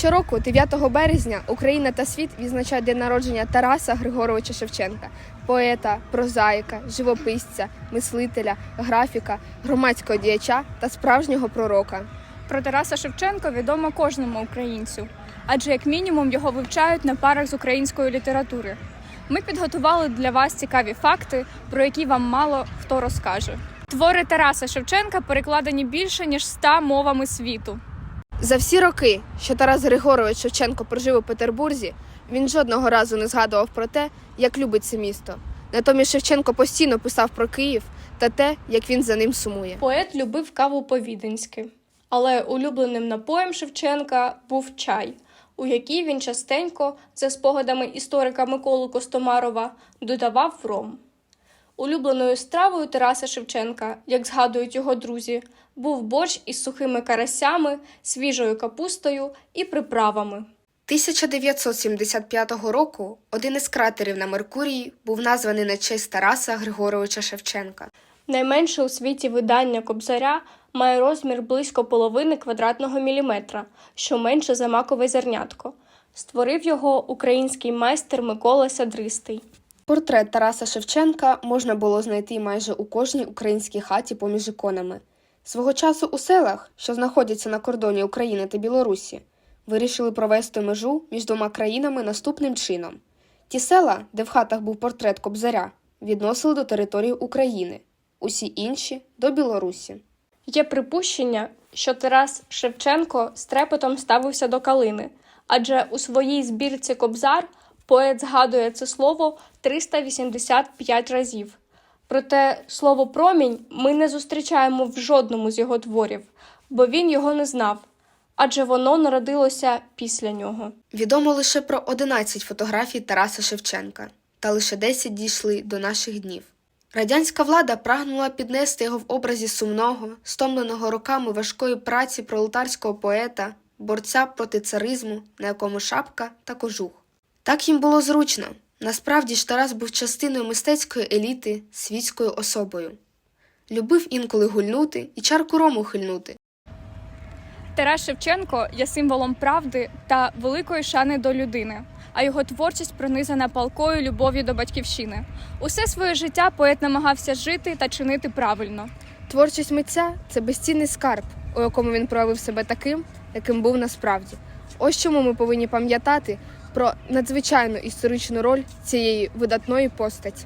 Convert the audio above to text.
Щороку, 9 березня, Україна та світ відзначають день народження Тараса Григоровича Шевченка, поета, прозаїка, живописця, мислителя, графіка, громадського діяча та справжнього пророка. Про Тараса Шевченка відомо кожному українцю, адже як мінімум його вивчають на парах з української літератури. Ми підготували для вас цікаві факти, про які вам мало хто розкаже. Твори Тараса Шевченка перекладені більше ніж ста мовами світу. За всі роки, що Тарас Григорович Шевченко прожив у Петербурзі, він жодного разу не згадував про те, як любить це місто. Натомість Шевченко постійно писав про Київ та те, як він за ним сумує. Поет любив каву по-віденськи, але улюбленим напоєм Шевченка був чай, у який він частенько, за спогадами історика Миколи Костомарова, додавав ром. Улюбленою стравою Тараса Шевченка, як згадують його друзі, був борщ із сухими карасями, свіжою капустою і приправами. 1975 року один із кратерів на Меркурії був названий на честь Тараса Григоровича Шевченка. Найменше у світі видання Кобзаря має розмір близько половини квадратного міліметра, що менше за макове зернятко. Створив його український майстер Микола Садристий. Портрет Тараса Шевченка можна було знайти майже у кожній українській хаті поміж іконами. Свого часу у селах, що знаходяться на кордоні України та Білорусі, вирішили провести межу між двома країнами наступним чином. Ті села, де в хатах був портрет Кобзаря, відносили до території України, усі інші до Білорусі. Є припущення, що Тарас Шевченко з трепетом ставився до калини, адже у своїй збірці Кобзар поет згадує це слово 385 разів. Проте слово промінь ми не зустрічаємо в жодному з його творів, бо він його не знав, адже воно народилося після нього. Відомо лише про 11 фотографій Тараса Шевченка, та лише 10 дійшли до наших днів. Радянська влада прагнула піднести його в образі сумного, стомленого роками важкої праці пролетарського поета, борця проти царизму, на якому шапка та кожух. Так їм було зручно. Насправді ж Тарас був частиною мистецької еліти, світською особою. Любив інколи гульнути і чарку рому хильнути. Тарас Шевченко є символом правди та великої шани до людини, а його творчість пронизана палкою любов'ю до батьківщини. Усе своє життя поет намагався жити та чинити правильно. Творчість митця це безцінний скарб, у якому він проявив себе таким, яким був насправді. Ось чому ми повинні пам'ятати про надзвичайну історичну роль цієї видатної постаті.